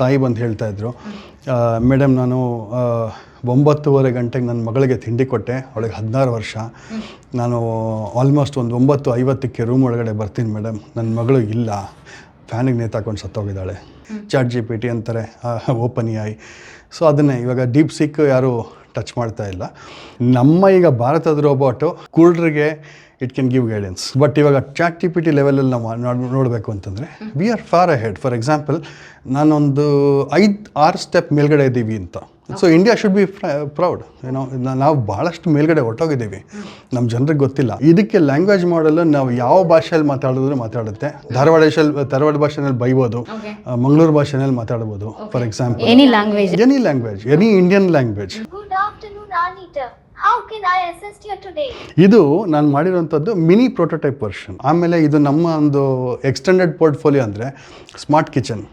ತಾಯಿ ಬಂದು ಹೇಳ್ತಾ ಇದ್ರು ಮೇಡಮ್ ನಾನು ಒಂಬತ್ತುವರೆ ಗಂಟೆಗೆ ನನ್ನ ಮಗಳಿಗೆ ತಿಂಡಿ ಕೊಟ್ಟೆ, ಅವಳಿಗೆ ಹದಿನಾರು ವರ್ಷ. ನಾನು ಆಲ್ಮೋಸ್ಟ್ ಒಂದು ಒಂಬತ್ತು ಐವತ್ತಕ್ಕೆ ರೂಮ್ ಒಳಗಡೆ ಬರ್ತೀನಿ ಮೇಡಮ್ ನನ್ನ ಮಗಳು ಇಲ್ಲ. ಫ್ಯಾನಿಗೆ ನೇತಾಕೊಂಡು ಸತ್ತೋಗಿದ್ದಾಳೆ. ಚಾಟ್ ಜಿ ಪಿ ಟಿ ಅಂತಾರೆ ಓಪನ್ ಐ. ಸೊ ಅದನ್ನೇ, ಇವಾಗ ಡೀಪ್ ಸಿಕ್ ಯಾರು ಟಚ್ ಮಾಡ್ತಾ ಇಲ್ಲ. ನಮ್ಮ ಈಗ ಭಾರತದ robot ಕುರುಡ್ರಿಗೆ it can give guidance but ಇವಾಗ ಚಾಟ್ ಟಿ ಪಿ ಟಿ ಲೆವೆಲಲ್ಲಿ ನಾವು ನೋಡ್- ನೋಡಬೇಕು ಅಂತಂದರೆ we are far ahead for example ನಾನೊಂದು ಐದು ಆರು ಸ್ಟೆಪ್ ಮೇಲ್ಗಡೆ ಇದ್ದೀವಿ ಅಂತ. So India should be proud ಏನೋ ನಾವು ಭಾಳಷ್ಟು ಮೇಲ್ಗಡೆ ಹೊಟ್ಟೋಗಿದ್ದೀವಿ ನಮ್ಮ ಜನರಿಗೆ ಗೊತ್ತಿಲ್ಲ. ಇದಕ್ಕೆ ಲ್ಯಾಂಗ್ವೇಜ್ ಮಾಡಲು ನಾವು ಯಾವ ಭಾಷೆಯಲ್ಲಿ ಮಾತಾಡಿದ್ರು ಮಾತಾಡುತ್ತೆ. ಧಾರವಾಡ ಧಾರವಾಡ ಭಾಷೆನಲ್ಲಿ ಬೈಬೋದು. ಮಂಗಳೂರು ಭಾಷೆನಲ್ಲಿ ಮಾತಾಡ್ಬೋದು for example any language any language any Indian language ಇದು ನಾನು ಮಾಡಿರೋಂಥದ್ದು ಮಿನಿ ಪ್ರೋಟೋಟೈಪ್ ವರ್ಷನ್ ಆಮೇಲೆ ಇದು ನಮ್ಮ ಒಂದು ಎಕ್ಸ್ಟೆಂಡೆಡ್ ಪೋರ್ಟ್ಫೋಲಿಯೋ ಅಂದರೆ ಸ್ಮಾರ್ಟ್ ಕಿಚನ್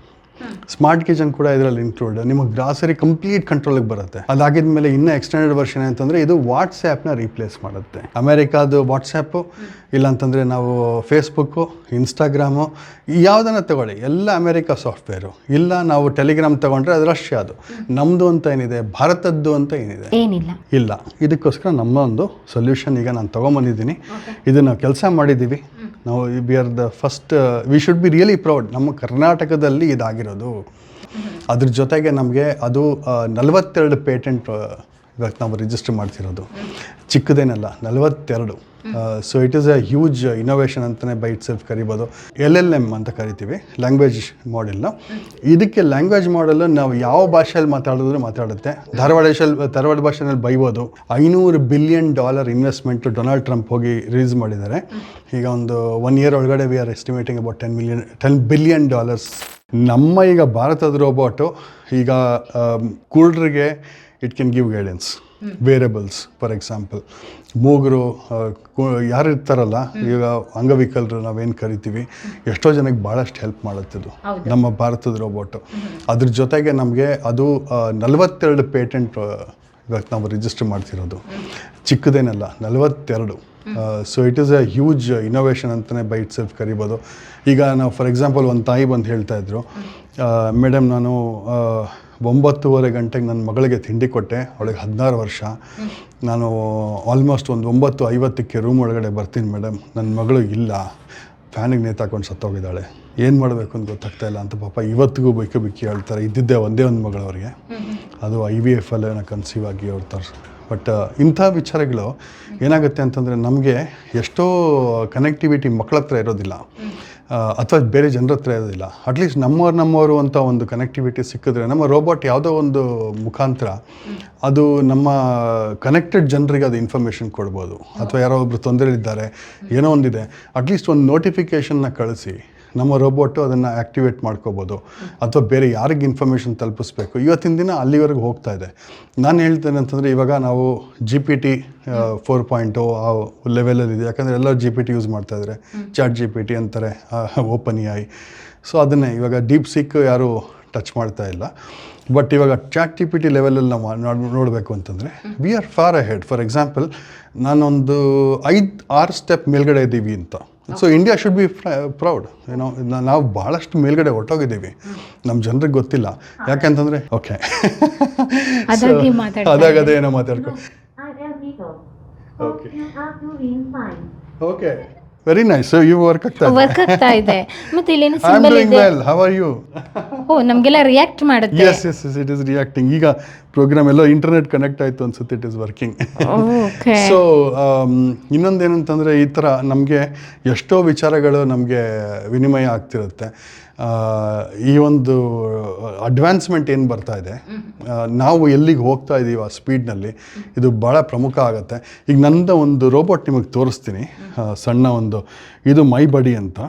ಸ್ಮಾರ್ಟ್ ಕಿಚನ್ ಕೂಡ ಇದರಲ್ಲಿ ಇನ್ಕ್ಲೂಡ್ ನಿಮಗೆ ಗ್ರಾಸರಿ ಕಂಪ್ಲೀಟ್ ಕಂಟ್ರೋಲಿಗೆ ಬರುತ್ತೆ. ಅದಾಗಿದ್ಮೇಲೆ ಇನ್ನೂ ಎಕ್ಸ್ಟೆಂಡೆಡ್ ವರ್ಷನ್ ಅಂತಂದರೆ ಇದು ವಾಟ್ಸ್ಆ್ಯಪ್ನ ರೀಪ್ಲೇಸ್ ಮಾಡುತ್ತೆ. ಅಮೇರಿಕಾದು ವಾಟ್ಸ್ಯಾಪು ಇಲ್ಲಾಂತಂದರೆ ನಾವು ಫೇಸ್ಬುಕ್ಕು ಇನ್ಸ್ಟಾಗ್ರಾಮು ಯಾವುದನ್ನ ತಗೊಳ್ಳಿ. ಎಲ್ಲ ಅಮೆರಿಕ ಸಾಫ್ಟ್ವೇರು ಇಲ್ಲ ನಾವು ಟೆಲಿಗ್ರಾಮ್ ತಗೊಂಡ್ರೆ ಅದು ರಷ್ಯಾದು ನಮ್ಮದು ಅಂತ ಏನಿದೆ? ಭಾರತದ್ದು ಅಂತ ಏನಿದೆ? ಏನಿಲ್ಲ. ಇಲ್ಲ. ಇದಕ್ಕೋಸ್ಕರ ನಮ್ಮ ಒಂದು ಸೊಲ್ಯೂಷನ್ ಈಗ ನಾನು ತೊಗೊಂಬಂದಿದ್ದೀನಿ. ಇದನ್ನು ಕೆಲಸ ಮಾಡಿದ್ದೀವಿ. ನಾವು we are the first we should be really proud ನಮ್ಮ ಕರ್ನಾಟಕದಲ್ಲಿ ಇದಾಗಿರೋದು. ಅದ್ರ ಜೊತೆಗೆ ನಮಗೆ ಅದು ನಲವತ್ತೆರಡು ಪೇಟೆಂಟ್ ಇವತ್ತು ನಾವು ರಿಜಿಸ್ಟರ್ ಮಾಡ್ತಿರೋದು. ಚಿಕ್ಕದೇನಲ್ಲ, ನಲವತ್ತೆರಡು. So it is a huge innovation ಅಂತಲೇ ಬೈ ಇಟ್ ಸೆಲ್ಫ್ ಕರಿಬೋದು. ಎಲ್ ಎಲ್ ಎಂ ಅಂತ ಕರಿತೀವಿ ಲ್ಯಾಂಗ್ವೇಜ್ ಮಾಡೆಲ್ನ ಇದಕ್ಕೆ ಲ್ಯಾಂಗ್ವೇಜ್ ಮಾಡಲು ನಾವು ಯಾವ ಭಾಷೆಯಲ್ಲಿ ಮಾತಾಡಿದ್ರು ಮಾತಾಡುತ್ತೆ. ಧಾರವಾಡ ಧಾರವಾಡ ಭಾಷೆನಲ್ಲಿ ಬೈಬೋದು. ಐನೂರು billion dollar investment Donald Trump ಹೋಗಿ ರಿಲೀಸ್ ಮಾಡಿದ್ದಾರೆ. ಈಗ ಒಂದು ಒನ್ ಇಯರ್ ಒಳಗಡೆ we are estimating about ten million ten billion dollars ನಮ್ಮ ಈಗ ಭಾರತದ ರೋಬೋಟು ಈಗ ಕುರುಡ್ರಿಗೆ it can give guidance variables for example ಮೂಗರು ಯಾರು ಇರ್ತಾರಲ್ಲ ಈಗ ಅಂಗವಿಕಲರು ನಾವೇನು ಕರಿತೀವಿ ಎಷ್ಟೋ ಜನಕ್ಕೆ ಭಾಳಷ್ಟು ಹೆಲ್ಪ್ ಮಾಡುತ್ತಿದ್ದು ನಮ್ಮ ಭಾರತದ ರೋಬೋಟು ಅದ್ರ ಜೊತೆಗೆ ನಮಗೆ ಅದು ನಲವತ್ತೆರಡು ಪೇಟೆಂಟ್ ಇವತ್ತು ನಾವು ರಿಜಿಸ್ಟರ್ ಮಾಡ್ತಿರೋದು. ಚಿಕ್ಕದೇನಲ್ಲ ನಲವತ್ತೆರಡು. So it is a huge innovation ಅಂತಲೇ ಬೈ ಇಟ್ ಸೆಲ್ಫ್ ಕರಿಬೋದು. ಈಗ ನಾವು ಫಾರ್ ಎಕ್ಸಾಂಪಲ್ ಒಂದು ತಾಯಿ ಬಂದು ಹೇಳ್ತಾ ಇದ್ರು. ಮೇಡಮ್ ನಾನು ಒಂಬತ್ತುವರೆ ಗಂಟೆಗೆ ನನ್ನ ಮಗಳಿಗೆ ತಿಂಡಿ ಕೊಟ್ಟೆ, ಅವಳಿಗೆ ಹದಿನಾರು ವರ್ಷ. ನಾನು ಆಲ್ಮೋಸ್ಟ್ ಒಂದು ಒಂಬತ್ತು ಐವತ್ತಕ್ಕೆ ರೂಮ್ ಒಳಗಡೆ ಬರ್ತೀನಿ ಮೇಡಮ್ ನನ್ನ ಮಗಳು ಇಲ್ಲ. ಫ್ಯಾನಿಗೆ ನೇತಾಕೊಂಡು ಸತ್ತೋಗಿದ್ದಾಳೆ. ಏನು ಮಾಡಬೇಕು ಅಂತ ಗೊತ್ತಾಗ್ತಾ ಇಲ್ಲ ಅಂತ ಪಾಪ ಇವತ್ತಿಗೂ ಬೈಕು ಬಿಕ್ಕಿ ಹೇಳ್ತಾರೆ. ಇದ್ದಿದ್ದೆ ಒಂದೇ ಒಂದು ಮಗಳವರಿಗೆ ಅದು ಐ ವಿ ಎಫ್ ಅಲ್ಲ ಕನ್ಸೀವ್ ಆಗಿ ಅವ್ರು ತರ್ಸ್ ಬಟ್ ಇಂಥ ವಿಚಾರಗಳು ಏನಾಗುತ್ತೆ ಅಂತಂದರೆ ನಮಗೆ ಎಷ್ಟೋ ಕನೆಕ್ಟಿವಿಟಿ ಮಕ್ಕಳ ಹತ್ರ ಇರೋದಿಲ್ಲ. ಅಥವಾ ಬೇರೆ ಜನರ ಹತ್ರ ಇರೋದಿಲ್ಲ. ಅಟ್ಲೀಸ್ಟ್ ನಮ್ಮವ್ರು ನಮ್ಮವರು ಅಂತ ಒಂದು ಕನೆಕ್ಟಿವಿಟಿ ಸಿಕ್ಕಿದ್ರೆ, ನಮ್ಮ ರೋಬೋಟ್ ಯಾವುದೋ ಒಂದು ಮುಖಾಂತರ ಅದು ನಮ್ಮ ಕನೆಕ್ಟೆಡ್ ಜನರಿಗೆ ಅದು ಇನ್ಫಾರ್ಮೇಷನ್ ಕೊಡ್ಬೋದು. ಅಥವಾ ಯಾರೋ ಒಬ್ರು ತೊಂದರೆಲಿದ್ದಾರೆ, ಏನೋ ಒಂದಿದೆ. ಅಟ್ಲೀಸ್ಟ್ ಒಂದು ನೋಟಿಫಿಕೇಷನ್ನ ಕಳಿಸಿ. ನಮ್ಮ ರೋಬೋಟು ಅದನ್ನು ಆ್ಯಕ್ಟಿವೇಟ್ ಮಾಡ್ಕೋಬೋದು. ಅಥವಾ ಬೇರೆ ಯಾರಿಗೆ ಇನ್ಫಾರ್ಮೇಷನ್ ತಲುಪಿಸ್ಬೇಕು. ಇವತ್ತಿನ ದಿನ ಅಲ್ಲಿವರೆಗೂ ಹೋಗ್ತಾ ಇದೆ. ನಾನು ಹೇಳ್ತೇನೆ ಅಂತಂದರೆ ಇವಾಗ ನಾವು G P T four point ಆ ಲೆವೆಲಲ್ಲಿದೆ ಯಾಕಂದರೆ ಎಲ್ಲರೂ ಜಿ ಪಿ ಟಿ ಯೂಸ್ ಮಾಡ್ತಾ ಇದ್ದಾರೆ ಚಾಟ್ ಜಿ ಪಿ ಟಿ ಅಂತಾರೆ ಓಪನ್ ಐ ಸೊ ಅದನ್ನೇ ಇವಾಗ ಡೀಪ್ ಸಿಕ್ ಯಾರು ಟಚ್ ಮಾಡ್ತಾ ಇಲ್ಲ. ಬಟ್ ಇವಾಗ ಚಾಟ್ ಜಿ ಪಿ ಟಿ ಲೆವೆಲಲ್ಲಿ ನಾವು ನೋಡಬೇಕು ಅಂತಂದರೆ we are far ahead for example ನಾನೊಂದು ಐದು ಆರು ಸ್ಟೆಪ್ ಮೇಲ್ಗಡೆ ಇದ್ದೀವಿ ಅಂತ. So India should be proud ಏನೋ ನಾವು ಭಾಳಷ್ಟು ಮೇಲ್ಗಡೆ ಹೊಟ್ಟೋಗಿದ್ದೀವಿ ನಮ್ಮ ಜನರಿಗೆ ಗೊತ್ತಿಲ್ಲ. ಯಾಕೆಂತಂದರೆ ಓಕೆ. ಅದಾಗದೇ ಮಾತಾಡ್ತಾ ಅದಾಗ ಅದೇ ಏನೋ ಮಾತಾಡ್ಕೊ. I am Nico. Okay. You are fine. Okay very nice you work ಆಗ್ತಾ ಇದೆ ವರ್ಕ್ ಆಗ್ತಾ ಇದೆ. ಮತ್ತೆ ಐ ಆಮ್ ಸಿಂಬಲ್ ಡೂಯಿಂಗ್ ಇದೆ? ವೆಲ್ ಹೌ ಆರ್ ಯು ಓ ನಮ್ಗೆಲ್ಲ ರಿಯಾಕ್ಟ್ ಮಾಡುತ್ತೆ. Yes yes yes it is reacting ಈಗ ಪ್ರೋಗ್ರಾಮ್ ಎಲ್ಲ ಇಂಟರ್ನೆಟ್ ಕನೆಕ್ಟ್ ಆಯಿತು ಅನ್ಸುತ್ತೆ ಇಟ್ ಇಸ್ ವರ್ಕಿಂಗ್ ಸೊ ಇನ್ನೊಂದೇನಂತಂದರೆ ಈ ಥರ ನಮಗೆ ಎಷ್ಟೋ ವಿಚಾರಗಳು ನಮಗೆ ವಿನಿಮಯ ಆಗ್ತಿರುತ್ತೆ. ಈ ಒಂದು ಅಡ್ವಾನ್ಸ್ಮೆಂಟ್ ಏನು ಬರ್ತಾ ಇದೆ? ನಾವು ಎಲ್ಲಿಗೆ ಹೋಗ್ತಾ ಇದ್ದೀವಿ ಆ ಸ್ಪೀಡ್ನಲ್ಲಿ ಇದು ಭಾಳ ಪ್ರಮುಖ ಆಗುತ್ತೆ. ಈಗ ನನ್ನ ಒಂದು ರೋಬೋಟ್ ನಿಮಗೆ ತೋರಿಸ್ತೀನಿ. ಸಣ್ಣ ಒಂದು ಇದು ಮೈ ಬಡಿ ಅಂತ.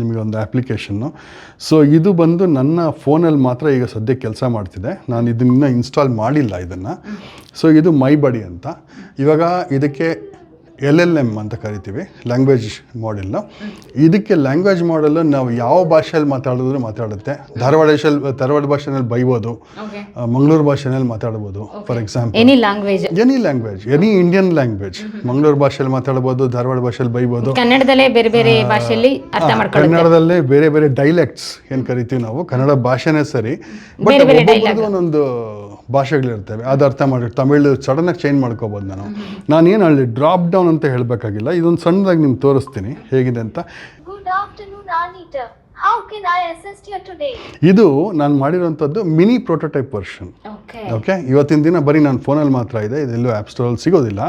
ನಿಮಗೆ ಒಂದು ಆ್ಯಪ್ಲಿಕೇಶನ್ನು ಸೊ ಇದು ಬಂದು ನನ್ನ ಫೋನಲ್ಲಿ ಮಾತ್ರ ಈಗ ಸದ್ಯಕ್ಕೆ ಕೆಲಸ ಮಾಡ್ತಿದೆ. ನಾನು ಇದನ್ನ ಇನ್ಸ್ಟಾಲ್ ಮಾಡಿಲ್ಲ ಇದನ್ನು. ಸೊ ಇದು ಮೈ ಬಡಿ ಅಂತ. ಇವಾಗ ಇದಕ್ಕೆ ಎಲ್ ಎಲ್ ಎಂ ಅಂತ ಕರಿತೀವಿ ಲ್ಯಾಂಗ್ವೇಜ್ ಮಾಡೆಲ್ನ ಇದಕ್ಕೆ ಲ್ಯಾಂಗ್ವೇಜ್ ಮಾಡಲು ನಾವು ಯಾವ ಭಾಷೆಯಲ್ಲಿ ಮಾತಾಡಿದ್ರು ಮಾತಾಡುತ್ತೆ. ಧಾರವಾಡ ಧಾರವಾಡ ಭಾಷೆನಲ್ಲಿ ಬೈಬೋದು. ಮಂಗಳೂರು ಭಾಷೆನಲ್ಲಿ ಮಾತಾಡ್ಬೋದು for example any language any language any Indian language Mangaluru ಭಾಷೆಯಲ್ಲಿ ಮಾತಾಡ್ಬೋದು ಧಾರವಾಡ ಭಾಷೆಯಲ್ಲಿ ಬೈಬೋದು. ಕನ್ನಡದಲ್ಲೇ ಬೇರೆ ಬೇರೆ ಭಾಷೆಯಲ್ಲಿ ಕನ್ನಡದಲ್ಲೇ ಬೇರೆ ಬೇರೆ ಡೈಲೆಕ್ಟ್ಸ್ ಏನು ಕರಿತೀವಿ ನಾವು? ಕನ್ನಡ ಭಾಷೆನೇ ಸರಿ. ಬಟ್ ಒಂದೊಂದು ಭಾಷೆಗಳಿರ್ತವೆ. ಅದು ಅರ್ಥ ಮಾಡಿ ತಮಿಳು ಸಡನ್ನಾಗಿ ಚೇಂಜ್ ಮಾಡ್ಕೋಬೋದು ನಾನು. ನಾನೇನು ಅಲ್ಲಿ ಡ್ರಾಪ್ ಡೌನ್ ಅಂತ ಹೇಳಬೇಕಾಗಿಲ್ಲ. ಇದೊಂದು ಸಣ್ಣದಾಗಿ ನಿಮ್ಗೆ ತೋರಿಸ್ತೀನಿ. ಹೇಗಿದೆ ಅಂತ. Good afternoon, Anita. How can I assist you today? ಇದು ನಾನು ಮಾಡಿರೋಂಥದ್ದು mini prototype version okay okay ಇವತ್ತಿನ ದಿನ ಬರೀ ನಾನು ಫೋನಲ್ಲಿ ಮಾತ್ರ ಇದೆ. ಇದೆಲ್ಲೂ ಆ್ಯಪ್ ಸ್ಟೋರಲ್ಲಿ ಸಿಗೋದಿಲ್ಲ.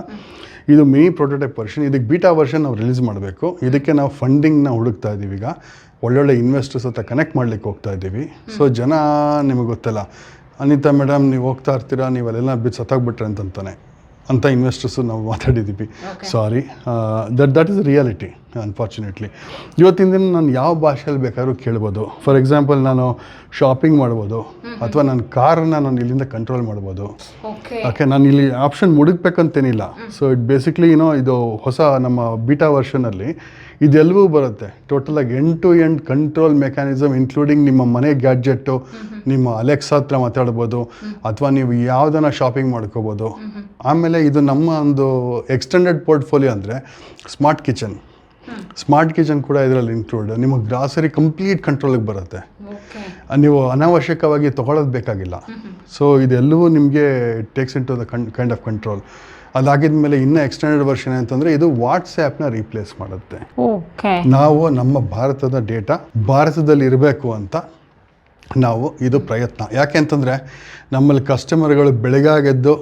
ಇದು ಮಿನಿ ಪ್ರೋಟೋಟೈಪ್ ವರ್ಷನ್ ಇದಕ್ಕೆ ಬೀಟಾ ವರ್ಷನ್ ನಾವು ರಿಲೀಸ್ ಮಾಡಬೇಕು. ಇದಕ್ಕೆ ನಾವು ಫಂಡಿಂಗ್ನ ಹುಡುಕ್ತಾ ಇದ್ದೀವಿ ಈಗ. ಒಳ್ಳೊಳ್ಳೆ ಇನ್ವೆಸ್ಟರ್ಸ್ ಹತ್ರ ಕನೆಕ್ಟ್ ಮಾಡ್ಲಿಕ್ಕೆ ಹೋಗ್ತಾ ಇದ್ದೀವಿ ಸೊ ಜನ ನಿಮಗೆ ಗೊತ್ತಲ್ಲ. ಅನಿತಾ ಮೇಡಮ್ ನೀವು ಹೋಗ್ತಾ ಇರ್ತೀರಾ? ನೀವೆಲ್ಲ ಬಿದ್ದು ಸತ್ತಾಗ್ಬಿಟ್ರೆ ಅಂತಂತಾನೆ. ಅಂತ ಇನ್ವೆಸ್ಟರ್ಸು ನಾವು ಮಾತಾಡಿದ್ದೀವಿ sorry that that is reality unfortunately ಇವತ್ತಿನ ದಿನ ನಾನು ಯಾವ ಭಾಷೆಯಲ್ಲಿ ಬೇಕಾದ್ರೂ ಕೇಳ್ಬೋದು. ಫಾರ್ ಎಕ್ಸಾಂಪಲ್ ನಾನು ಶಾಪಿಂಗ್ ಮಾಡ್ಬೋದು. ಅಥವಾ ನನ್ನ ಕಾರನ್ನ ನಾನು ಇಲ್ಲಿಂದ ಕಂಟ್ರೋಲ್ ಮಾಡ್ಬೋದು. ಓಕೆ ಓಕೆ ನಾನು ಇಲ್ಲಿ ಆಪ್ಷನ್ ಮುಡುಕ್ಬೇಕಂತೇನಿಲ್ಲ ಸೊ ಇಟ್ ಬೇಸಿಕ್ಲಿ ಏನೋ ಇದು ಹೊಸ ನಮ್ಮ ಬೀಟಾ ವರ್ಷನಲ್ಲಿ ಇದೆಲ್ಲವೂ ಬರುತ್ತೆ. ಟೋಟಲಾಗಿ end to end control mechanism including ನಿಮ್ಮ ಮನೆ ಗ್ಯಾಡ್ಜೆಟ್ಟು ನಿಮ್ಮ ಅಲೆಕ್ಸಾ ಹತ್ರ ಮಾತಾಡ್ಬೋದು ಅಥವಾ ನೀವು ಯಾವುದನ್ನ ಶಾಪಿಂಗ್ ಮಾಡ್ಕೋಬೋದು. ಆಮೇಲೆ ಇದು ನಮ್ಮ ಒಂದು ಎಕ್ಸ್ಟೆಂಡೆಡ್ ಪೋರ್ಟ್ಫೋಲಿಯೋ ಅಂದರೆ ಸ್ಮಾರ್ಟ್ ಕಿಚನ್ ಸ್ಮಾರ್ಟ್ ಕಿಚನ್ ಕೂಡ ಇದರಲ್ಲಿ ಇನ್ಕ್ಲೂಡ್ ನಿಮಗೆ ಗ್ರಾಸರಿ ಕಂಪ್ಲೀಟ್ ಕಂಟ್ರೋಲಿಗೆ ಬರುತ್ತೆ. ನೀವು ಅನಾವಶ್ಯಕವಾಗಿ ತೊಗೊಳೋದು ಬೇಕಾಗಿಲ್ಲ. ಸೊ ಇದೆಲ್ಲವೂ ನಿಮಗೆ takes into the kind of control ಅದಾಗಿದ ಮೇಲೆ ಇನ್ನೂ ಎಕ್ಸ್ಟೆಂಡೆಡ್ ವರ್ಷನ್ ಅಂತಂದರೆ ಇದು ವಾಟ್ಸ್ಆ್ಯಪ್ನ ರೀಪ್ಲೇಸ್ ಮಾಡುತ್ತೆ. ನಾವು ನಮ್ಮ ಭಾರತದ ಡೇಟಾ ಭಾರತದಲ್ಲಿ ಇರಬೇಕು ಅಂತ ನಾವು ಇದು ಪ್ರಯತ್ನ. ಯಾಕೆ ಅಂತಂದರೆ ನಮ್ಮಲ್ಲಿ ಕಸ್ಟಮರ್ಗಳು ಬೆಳಗಾಗೆದ್ದು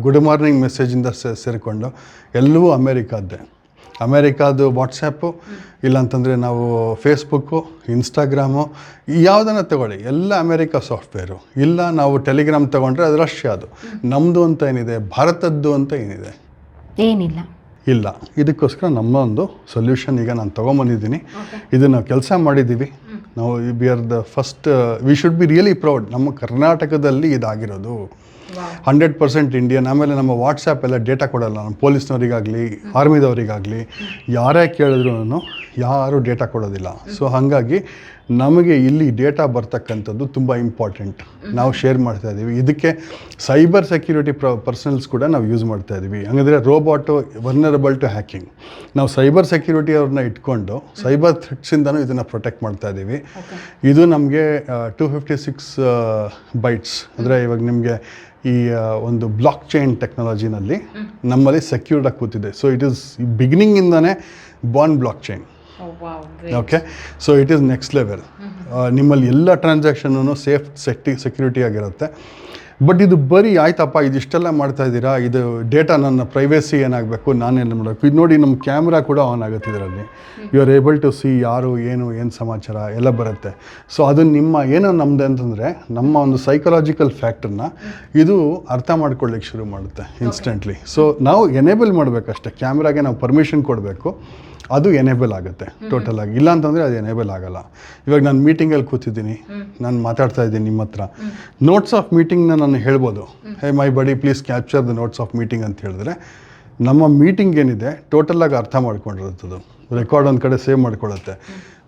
ಗುಡ್ ಮಾರ್ನಿಂಗ್ ಮೆಸೇಜಿಂದ ಸೇರಿಕೊಂಡು ಎಲ್ಲವೂ ಅಮೇರಿಕಾದ್ದೇ. ಅಮೇರಿಕಾದು ವಾಟ್ಸಪ್ಪು ಇಲ್ಲಾಂತಂದರೆ ನಾವು ಫೇಸ್ಬುಕ್ಕು ಇನ್ಸ್ಟಾಗ್ರಾಮು ಯಾವುದನ್ನು ತಗೊಳ್ಳಿ. ಎಲ್ಲ ಅಮೇರಿಕಾ ಸಾಫ್ಟ್ವೇರು. ಇಲ್ಲ ನಾವು ಟೆಲಿಗ್ರಾಮ್ ತಗೊಂಡ್ರೆ ಅದು ರಷ್ಯಾದು ನಮ್ಮದು ಅಂತ ಏನಿದೆ? ಭಾರತದ್ದು ಅಂತ ಏನಿದೆ? ಏನಿಲ್ಲ. ಇಲ್ಲ. ಇದಕ್ಕೋಸ್ಕರ ನಮ್ಮ ಒಂದು ಸೊಲ್ಯೂಷನ್ ಈಗ ನಾನು ತೊಗೊಂಬಂದಿದ್ದೀನಿ. ಇದನ್ನು ಕೆಲಸ ಮಾಡಿದ್ದೀವಿ. ನಾವು we are the first we should be really proud. ನಮ್ಮ ಕರ್ನಾಟಕದಲ್ಲಿ ಇದಾಗಿರೋದು. ಹಂಡ್ರೆಡ್ ಪರ್ಸೆಂಟ್ ಇಂಡಿಯನ್ ಆಮೇಲೆ ನಮ್ಮ ವಾಟ್ಸಪ್ ಎಲ್ಲ ಡೇಟಾ ಕೊಡಲ್ಲ. ನಮ್ಮ ಪೊಲೀಸ್ನವರಿಗಾಗಲಿ ಆರ್ಮಿದವರಿಗಾಗಲಿ ಯಾರೇ ಕೇಳಿದ್ರು ಯಾರೂ ಡೇಟಾ ಕೊಡೋದಿಲ್ಲ. ಸೊ ಹಾಗಾಗಿ ನಮಗೆ ಇಲ್ಲಿ ಡೇಟಾ ಬರ್ತಕ್ಕಂಥದ್ದು ತುಂಬ ಇಂಪಾರ್ಟೆಂಟ್ ನಾವು ಶೇರ್ ಮಾಡ್ತಾ ಇದ್ದೀವಿ ಇದಕ್ಕೆ ಸೈಬರ್ ಸೆಕ್ಯೂರಿಟಿ ಪ್ರ ಪರ್ಸನಲ್ಸ್ ಕೂಡ ನಾವು ಯೂಸ್ ಮಾಡ್ತಾ ಇದ್ದೀವಿ ಹಂಗಂದರೆ ರೋಬೋಟು ವರ್ನರಬಲ್ ಟು ಹ್ಯಾಕಿಂಗ್ ನಾವು ಸೈಬರ್ ಸೆಕ್ಯೂರಿಟಿ ಅವ್ರನ್ನ ಇಟ್ಕೊಂಡು ಸೈಬರ್ ಥ್ರೆಟ್ಸಿಂದನೂ ಇದನ್ನು ಪ್ರೊಟೆಕ್ಟ್ ಮಾಡ್ತಾ ಇದ್ದೀವಿ ಇದು ನಮಗೆ ಟೂ ಫಿಫ್ಟಿ ಸಿಕ್ಸ್ ಬೈಟ್ಸ್ ಅಂದರೆ ಇವಾಗ ನಿಮಗೆ ಈ ಒಂದು ಬ್ಲಾಕ್ ಚೈನ್ ಟೆಕ್ನಾಲಜಿನಲ್ಲಿ ನಮ್ಮಲ್ಲಿ ಸೆಕ್ಯೂರ್ಡಾಗಿ ಕೂತಿದೆ. So it is ಬಿಗಿನಿಂಗಿಂದನೇ born blockchain okay so it is next level ನಿಮ್ಮಲ್ಲಿ ಎಲ್ಲ ಟ್ರಾನ್ಸಾಕ್ಷನೂ ಸೇಫ್ ಸೆಕ್ಟಿ ಸೆಕ್ಯೂರಿಟಿ ಆಗಿರುತ್ತೆ. ಬಟ್ ಇದು ಬರೀ ಆಯ್ತಪ್ಪ ಇದಿಷ್ಟೆಲ್ಲ ಮಾಡ್ತಾ ಇದ್ದೀರಾ? ಇದು ಡೇಟಾ ನನ್ನ ಪ್ರೈವೇಸಿ ಏನಾಗಬೇಕು? ನಾನೇನು ಮಾಡಬೇಕು? ಇದು ನೋಡಿ ನಮ್ಮ ಕ್ಯಾಮ್ರಾ ಕೂಡ ಆನ್ ಆಗುತ್ತೆ ಇದರಲ್ಲಿ. You are able to see ಯಾರು ಏನು ಏನು ಸಮಾಚಾರ ಎಲ್ಲ ಬರುತ್ತೆ. ಸೊ ಅದು ನಿಮ್ಮ ಏನೋ ನಮ್ಮದೆ ಅಂತಂದರೆ ನಮ್ಮ ಒಂದು ಸೈಕಲಾಜಿಕಲ್ ಫ್ಯಾಕ್ಟರ್ನ ಇದು ಅರ್ಥ ಮಾಡ್ಕೊಳ್ಳಿಕ್ಕೆ ಶುರು ಮಾಡುತ್ತೆ ಇನ್ಸ್ಟೆಂಟ್ಲಿ ಸೊ ನಾವು ಎನೇಬಲ್ ಮಾಡಬೇಕಷ್ಟೇ. ಕ್ಯಾಮ್ರಾಗೆ ನಾವು ಪರ್ಮಿಷನ್ ಕೊಡಬೇಕು. ಅದು ಎನೇಬಲ್ ಆಗುತ್ತೆ ಟೋಟಲ್ ಆಗಿ. ಇಲ್ಲ ಅಂತಂದರೆ ಅದು ಎನೇಬಲ್ ಆಗಲ್ಲ. ಇವಾಗ ನಾನು ಮೀಟಿಂಗಲ್ಲಿ ಕೂತಿದ್ದೀನಿ ನಾನು ಮಾತಾಡ್ತಾ ಇದ್ದೀನಿ ನಿಮ್ಮ ಹತ್ರ. ನೋಟ್ಸ್ ಆಫ್ ಮೀಟಿಂಗ್ನ ನಾನು ಹೇಳ್ಬೋದು. Hey my buddy please capture the notes of meeting ಅಂತ ಹೇಳಿದ್ರೆ ನಮ್ಮ ಮೀಟಿಂಗ್ ಏನಿದೆ ಟೋಟಲಾಗಿ ಅರ್ಥ ಮಾಡ್ಕೊಂಡಿರುತ್ತದು ರೆಕಾರ್ಡ್ ಒಂದು ಕಡೆ ಸೇವ್ ಮಾಡ್ಕೊಳತ್ತೆ.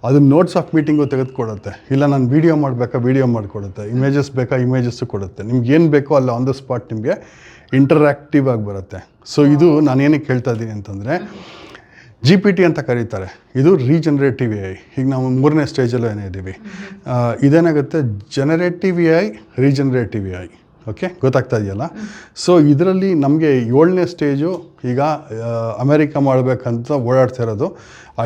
ಅದು ನೋಟ್ಸ್ ಆಫ್ ಮೀಟಿಂಗು ತೆಗೆದುಕೊಡುತ್ತೆ ಇಲ್ಲ ನಾನು ವೀಡಿಯೋ ಮಾಡಬೇಕಾ ವೀಡಿಯೋ ಮಾಡಿಕೊಡುತ್ತೆ ಇಮೇಜಸ್ ಬೇಕಾ ಇಮೇಜಸ್ಸು ಕೊಡುತ್ತೆ. ನಿಮ್ಗೆ ಏನು ಬೇಕೋ ಅಲ್ಲಿ ಆನ್ ದ ಸ್ಪಾಟ್ ನಿಮಗೆ ಇಂಟರಾಕ್ಟಿವ್ ಆಗಿ ಬರುತ್ತೆ. ಸೊ ಇದು ನಾನು ಏನಕ್ಕೆ ಹೇಳ್ತಾ ಇದ್ದೀನಿ ಅಂತಂದರೆ ಜಿ ಪಿ ಟಿ ಅಂತ ಕರೀತಾರೆ. ಇದು ರೀಜನರೇಟಿವ್ ಎ ಐ. ಈಗ ನಾವು ಮೂರನೇ ಸ್ಟೇಜಲ್ಲೂ ಏನೇ ಇದ್ದೀವಿ ಇದೇನಾಗುತ್ತೆ? Generative A I regenerative A I. Okay ಗೊತ್ತಾಗ್ತಾ ಇದೆಯಲ್ಲ? ಸೊ ಇದರಲ್ಲಿ ನಮಗೆ ಏಳನೇ ಸ್ಟೇಜು ಈಗ ಅಮೇರಿಕ ಮಾಡಬೇಕಂತ ಓಡಾಡ್ತಾ ಇರೋದು.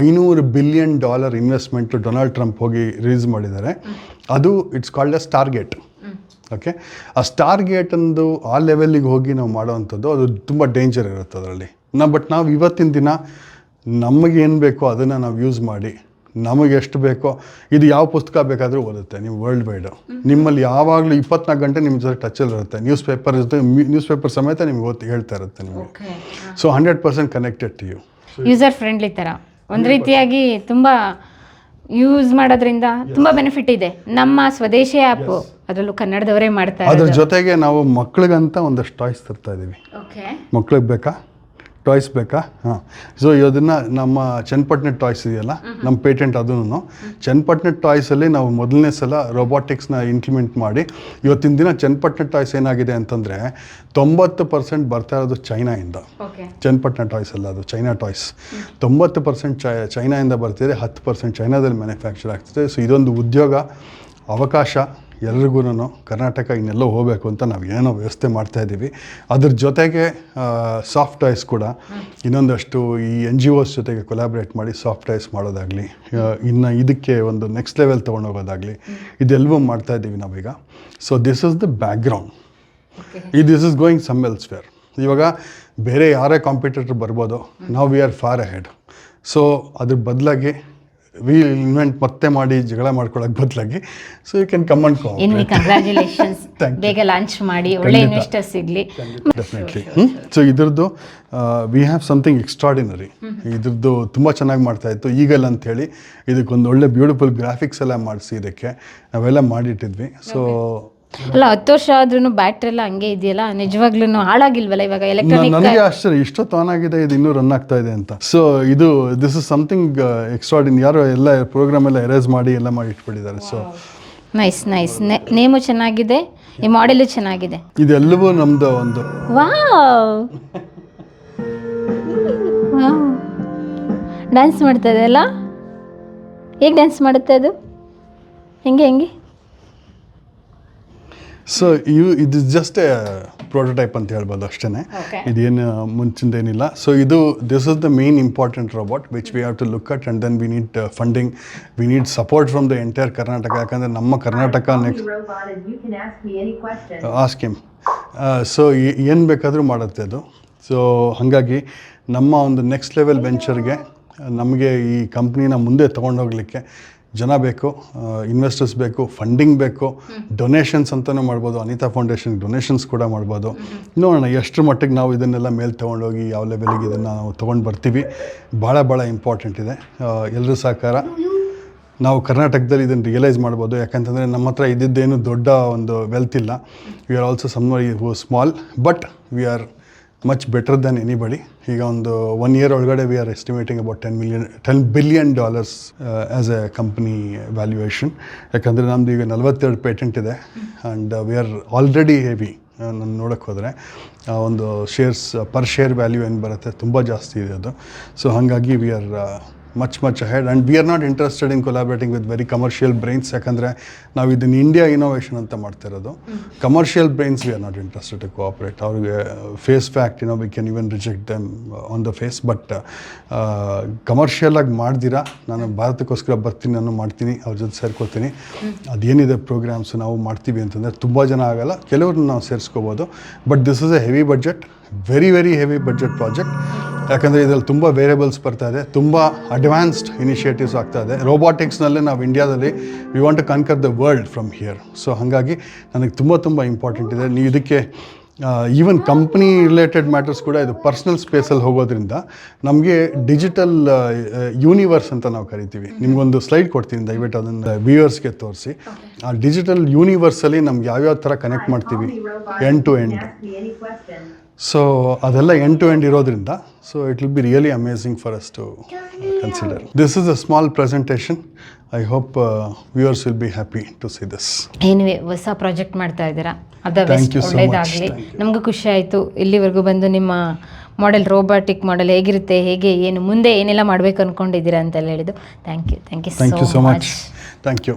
ಐನೂರು billion dollar investment Donald Trump ಹೋಗಿ ರಿಲೀಸ್ ಮಾಡಿದ್ದಾರೆ. ಅದು it's called Stargate okay ಆ ಸ್ಟಾರ್ ಗೇಟಂದು ಆ ಲೆವೆಲ್ಲಿಗೆ ಹೋಗಿ ನಾವು ಮಾಡೋವಂಥದ್ದು ಅದು ತುಂಬ ಡೇಂಜರ್ ಇರುತ್ತೆ ಅದರಲ್ಲಿ. ನಾ ಬಟ್ ನಾವು ಇವತ್ತಿನ ದಿನ ನಮಗೇನು ಬೇಕೋ ಅದನ್ನು ನಾವು ಯೂಸ್ ಮಾಡಿ ನಮಗೆ ಎಷ್ಟು ಬೇಕೋ ಇದು ಯಾವ ಪುಸ್ತಕ ಬೇಕಾದರೂ ಓದುತ್ತೆ ನೀವು ವರ್ಲ್ಡ್ ವೈಡು ನಿಮ್ಮಲ್ಲಿ ಯಾವಾಗಲೂ ಇಪ್ಪತ್ನಾಲ್ಕು ಗಂಟೆ ನಿಮ್ಮ ಜೊತೆ ಟಚಲ್ಲಿ ಇರುತ್ತೆ ನ್ಯೂಸ್ ಪೇಪರ್ ಜೊತೆ ನ್ಯೂಸ್ ಪೇಪರ್ ಸಮೇತ ನಿಮ್ಗೆ ಓದಿ ಹೇಳ್ತಾ ಇರುತ್ತೆ ನಿಮಗೆ. So hundred percent connected to you user friendly ಥರ ಒಂದು ರೀತಿಯಾಗಿ ತುಂಬ ಯೂಸ್ ಮಾಡೋದ್ರಿಂದ ತುಂಬ ಬೆನಿಫಿಟ್ ಇದೆ. ನಮ್ಮ ಸ್ವದೇಶಿ ಆ್ಯಪ್ ಅದರಲ್ಲೂ ಕನ್ನಡದವರೇ ಮಾಡ್ತಾರೆ ಅದ್ರ ಜೊತೆಗೆ ನಾವು ಮಕ್ಳಿಗಂತ ಒಂದಷ್ಟು ಟಾಯ್ಸ್ ತರ್ತಾ ಇದ್ದೀವಿ ಓಕೆ ಮಕ್ಳಿಗೆ ಬೇಕಾ? ಟಾಯ್ಸ್ ಬೇಕಾ? ಹಾಂ. ಸೊ ಇದನ್ನು ನಮ್ಮ ಚನ್ನಪಟ್ಟಣ ಟಾಯ್ಸ್ ಇದೆಯಲ್ಲ ನಮ್ಮ ಪೇಟೆಂಟ್ ಅದನ್ನು. ಚನ್ನಪಟ್ಟಣ ಟಾಯ್ಸಲ್ಲಿ ನಾವು ಮೊದಲನೇ ಸಲ ರೊಬಾಟಿಕ್ಸ್ನ ಇಂಪ್ಲಿಮೆಂಟ್ ಮಾಡಿ ಇವತ್ತಿನ ದಿನ ಚನ್ನಪಟ್ಟಣ ಟಾಯ್ಸ್ ಏನಾಗಿದೆ ಅಂತಂದರೆ ತೊಂಬತ್ತು ಪರ್ಸೆಂಟ್ ಬರ್ತಾ ಇರೋದು ಚೈನಾಯಿಂದ. ಚನ್ನಪಟ್ಟಣ ಟಾಯ್ಸ್ ಅಲ್ಲ ಅದು ಚೈನಾ ಟಾಯ್ಸ್. ತೊಂಬತ್ತು ಪರ್ಸೆಂಟ್ ಚೈ ಚೈನಾಯಿಂದ ಬರ್ತಿದೆ ಹತ್ತು ಪರ್ಸೆಂಟ್ ಚೈನಾದಲ್ಲಿ ಮ್ಯಾನುಫ್ಯಾಕ್ಚರ್ ಆಗ್ತಿದೆ. ಸೊ ಇದೊಂದು ಉದ್ಯೋಗ ಅವಕಾಶ. ಎಲ್ರಿಗೂ ಕರ್ನಾಟಕ ಇನ್ನೆಲ್ಲೋ ಹೋಗಬೇಕು ಅಂತ ನಾವು ಏನೋ ವ್ಯವಸ್ಥೆ ಮಾಡ್ತಾಯಿದ್ದೀವಿ ಅದ್ರ ಜೊತೆಗೆ ಸಾಫ್ಟ್ ಟಾಯ್ಸ್ ಕೂಡ. ಇನ್ನೊಂದಷ್ಟು ಈ ಎನ್ ಜಿ ಒಸ್ ಜೊತೆಗೆ ಕೊಲಾಬ್ರೇಟ್ ಮಾಡಿ ಸಾಫ್ಟ್ ಟಾಯ್ಸ್ ಮಾಡೋದಾಗಲಿ ಇನ್ನು ಇದಕ್ಕೆ ಒಂದು ನೆಕ್ಸ್ಟ್ ಲೆವೆಲ್ ತೊಗೊಂಡೋಗೋದಾಗಲಿ ಇದೆಲ್ಲವೂ ಮಾಡ್ತಾ ಇದ್ದೀವಿ ನಾವೀಗ. So this is the background ಈ this is going some elsewhere ಇವಾಗ ಬೇರೆ ಯಾರೇ ಕಾಂಪಿಟೇಟರ್ ಬರ್ಬೋದು ನಾವು we are far ahead so ಅದ್ರ ಬದಲಾಗಿ ವಿ ಇನ್ವೆಂಟ್ ಮತ್ತೆ ಮಾಡಿ ಜಗಳ ಮಾಡ್ಕೊಳ್ಳೋಕೆ ಬದಲಾಗಿ. So you can come and envy congratulations ಬೇಗ ಲಾಂಚ್ ಮಾಡಿ ಒಳ್ಳೆ. ಇನ್ವೆಸ್ಟರ್ಸ್ ಸಿಗಲಿ ಡೆಫಿನೆಟ್ಲಿ ಸೊ ಇದ್ರದ್ದು ವಿ ಹ್ಯಾವ್ ಸಮಥಿಂಗ್ ಎಕ್ಸ್ಟ್ರಾಡಿನರಿ ಇದ್ರದ್ದು ತುಂಬ ಚೆನ್ನಾಗಿ ಮಾಡ್ತಾ ಇತ್ತು. ಈಗಲ್ಲ ಅಂಥೇಳಿ ಇದಕ್ಕೊಂದು ಒಳ್ಳೆ ಬ್ಯೂಟಿಫುಲ್ ಗ್ರಾಫಿಕ್ಸ್ ಎಲ್ಲ ಮಾಡಿಸಿ ಇದಕ್ಕೆ. ನಾವೆಲ್ಲ ಮಾಡಿಟ್ಟಿದ್ವಿ. ಸೊ ಅಲ್ಲ ಹತ್ತು ವರ್ಷ ಆದ್ರೂ ಬ್ಯಾಟ್ರಿ ಎಲ್ಲ ಹಂಗೆ ಇದೆಯಲ್ಲ? ನಿಜವಾಗ್ಲೂ ಹಾಳಾಗಿಲ್ವಲ್ಲ ಇವಾಗ ಎಲೆಕ್ಟ್ರಾನಿಕ್ ನನಗೆ ಆಶ್ಚರ್ಯ ಇಷ್ಟೊತ್ತು ಆನ್ ಆಗಿದೆ ಇದು ಇನ್ನೂ ರನ್ ಆಗ್ತಾ ಇದೆ ಅಂತ. ಸೊ ಇದು ದಿಸ್ ಇಸ್ ಸಮಥಿಂಗ್ ಎಕ್ಸ್ಟ್ರಾಡಿನ್ ಯಾರು ಎಲ್ಲ ಪ್ರೋಗ್ರಾಮ್ ಎಲ್ಲ ಎರೇಸ್ ಮಾಡಿ ಎಲ್ಲ ಮಾಡಿ ಇಟ್ಬಿಟ್ಟಿದ್ದಾರೆ. ಸೊ ನೈಸ್ ನೈಸ್ ನೇಮು ಚೆನ್ನಾಗಿದೆ ಈ ಮಾಡೆಲು ಚೆನ್ನಾಗಿದೆ. ಇದೆಲ್ಲವೂ ನಮ್ದು ಒಂದು. ವಾವ್ ಡ್ಯಾನ್ಸ್ ಮಾಡ್ತಾ ಇದೆ ಅಲ್ಲ? ಹೇಗೆ ಡ್ಯಾನ್ಸ್ ಮಾಡುತ್ತೆ ಅದು? ಹೆಂಗೆ ಹೆಂಗೆ? ಸೊ ಇವು ಇದು ಜಸ್ಟ್ ಪ್ರೋಟೋಟೈಪ್ ಅಂತ ಹೇಳ್ಬೋದು ಅಷ್ಟೇ ಇದೇನು ಇದೇನು ಮುಂಚಿಂದೇನಿಲ್ಲ ಸೊ ಇದು this is the main important robot which we have to look at and then we need funding we need support from the entire Karnataka ಯಾಕಂದರೆ ನಮ್ಮ Karnataka next robot and you can ask me any question. Ask him so ಏನು ಬೇಕಾದರೂ ಮಾಡುತ್ತೆ ಅದು. So ಹಾಗಾಗಿ ನಮ್ಮ ಒಂದು next level ವೆಂಚರ್ಗೆ ನಮಗೆ ಈ ಕಂಪ್ನಿನ ಮುಂದೆ ತೊಗೊಂಡೋಗ್ಲಿಕ್ಕೆ ಜನ ಬೇಕು ಇನ್ವೆಸ್ಟರ್ಸ್ ಬೇಕು ಫಂಡಿಂಗ್ ಬೇಕು ಡೊನೇಷನ್ಸ್ ಅಂತಲೂ ಮಾಡ್ಬೋದು. ಅನಿತಾ ಫೌಂಡೇಶನ್ಗೆ ಡೊನೇಷನ್ಸ್ ಕೂಡ ಮಾಡ್ಬೋದು. ನೋಡೋಣ, ಎಷ್ಟರ ಮಟ್ಟಿಗೆ ನಾವು ಇದನ್ನೆಲ್ಲ ಮೇಲೆ ತೊಗೊಂಡೋಗಿ ಯಾವ ಲೆವೆಲಿಗೆ ಇದನ್ನು ನಾವು ತೊಗೊಂಡು ಬರ್ತೀವಿ. ಭಾಳ ಭಾಳ ಇಂಪಾರ್ಟೆಂಟ್ ಇದೆ. ಎಲ್ಲರೂ ಸಹಕಾರ. ನಾವು ಕರ್ನಾಟಕದಲ್ಲಿ ಇದನ್ನು ರಿಯಲೈಸ್ ಮಾಡ್ಬೋದು. ಯಾಕಂತಂದರೆ ನಮ್ಮ ಹತ್ರ ಇದ್ದಿದ್ದೇನು ದೊಡ್ಡ ಒಂದು ವೆಲ್ತ್ ಇಲ್ಲ. We are also some small but we are much better than anybody ಈಗ ಒಂದು ಒನ್ ಇಯರ್ ಒಳಗಡೆ we are estimating about ten million ten billion dollars as a company valuation ಯಾಕಂದರೆ ನಮ್ಮದು ಈಗ ನಲವತ್ತೆರಡು ಪೇಟೆಂಟ್ ಇದೆ. And we are already heavy ನಾನು ನೋಡೋಕ್ಕೆ ಹೋದರೆ. ಆ, ಒಂದು ಶೇರ್ಸ್ ಪರ್ ಶೇರ್ ವ್ಯಾಲ್ಯೂ ಏನು ಬರುತ್ತೆ? ತುಂಬ ಜಾಸ್ತಿ ಇದೆ ಅದು. ಸೊ ಹಾಗಾಗಿ we are much much head and we are not interested in collaborating with very commercial brains ಯಾಕಂದರೆ ನಾವು ಇದನ್ನು ಇಂಡಿಯಾ ಇನೋವೇಷನ್ ಅಂತ ಮಾಡ್ತಿರೋದು. Commercial brains we are not interested to cooperate ಅವ್ರಿಗೆ ಫೇಸ್ ಫ್ಯಾಕ್ಟ್ ಏನೋ we can even reject them on the face but commercial ಆಗಿ ಮಾಡ್ದಿರಾ, ನಾನು ಭಾರತಕ್ಕೋಸ್ಕರ ಬರ್ತೀನಿ, ನಾನು ಮಾಡ್ತೀನಿ, ಅವ್ರ ಜೊತೆ ಸೇರ್ಕೋತೀನಿ ಅದೇನಿದೆ ಪ್ರೋಗ್ರಾಮ್ಸ್ ನಾವು ಮಾಡ್ತೀವಿ ಅಂತಂದರೆ ತುಂಬ ಜನ ಆಗಲ್ಲ ಕೆಲವ್ರನ್ನ ನಾವು ಸೇರಿಸ್ಕೋಬೋದು. But this is a heavy budget very very heavy budget project ಯಾಕಂದರೆ ಇದರಲ್ಲಿ ತುಂಬ ವೇರಿಯಬಲ್ಸ್ ಬರ್ತಾ ಇದೆ ತುಂಬ ಅಡ್ವಾನ್ಸ್ಡ್ ಇನಿಷಿಯೇಟಿವ್ಸ್ ಆಗ್ತಾ ಇದೆ. ರೋಬೋಟಿಕ್ಸ್ನಲ್ಲೇ ನಾವು ಇಂಡಿಯಾದಲ್ಲಿ we want to conquer the world from here so ಹಾಗಾಗಿ ನನಗೆ ತುಂಬ ತುಂಬ ಇಂಪಾರ್ಟೆಂಟ್ ಇದೆ. ನೀವು ಇದಕ್ಕೆ ಈವನ್ ಕಂಪ್ನಿ ರಿಲೇಟೆಡ್ ಮ್ಯಾಟರ್ಸ್ ಕೂಡ ಇದು ಪರ್ಸ್ನಲ್ ಸ್ಪೇಸಲ್ಲಿ ಹೋಗೋದ್ರಿಂದ ನಮಗೆ ಡಿಜಿಟಲ್ ಯೂನಿವರ್ಸ್ ಅಂತ ನಾವು ಕರಿತೀವಿ. ನಿಮಗೊಂದು ಸ್ಲೈಡ್ ಕೊಡ್ತೀನಿ ದಯವಿಟ್ಟು ಅದನ್ನು ವ್ಯೂವರ್ಸ್ಗೆ ತೋರಿಸಿ. ಆ ಡಿಜಿಟಲ್ ಯೂನಿವರ್ಸಲ್ಲಿ ನಮ್ಗೆ ಯಾವ್ಯಾವ ಥರ ಕನೆಕ್ಟ್ ಮಾಡ್ತೀವಿ? ಎಂಡ್ ಟು ಎಂಡ್ ಸೊ ಅದೆಲ್ಲ ಎಂಡ್ ಟು ಎಂಡ್ ಇರೋದ್ರಿಂದ so it will be really amazing for us to consider this is a small presentation I hope viewers will be happy to see this anyway ಹೊಸ project ಮಾಡ್ತಾ ಇದ್ದೀರಾ? ಅದ. ಒಳ್ಳೇದಾಗಲಿ. ನಮಗೂ ಖುಷಿ ಆಯಿತು. ಇಲ್ಲಿವರೆಗೂ ಬಂದು ನಿಮ್ಮ ಮಾಡೆಲ್ ರೋಬೋಟಿಕ್ ಮಾಡೆಲ್ ಹೇಗಿರುತ್ತೆ ಹೇಗೆ ಏನು ಮುಂದೆ ಏನೆಲ್ಲ ಮಾಡಬೇಕು ಅಂದ್ಕೊಂಡಿದ್ದೀರಾ ಅಂತೆಲ್ಲ ಹೇಳಿದ್ದು. Thank you thank you thank you so much thank you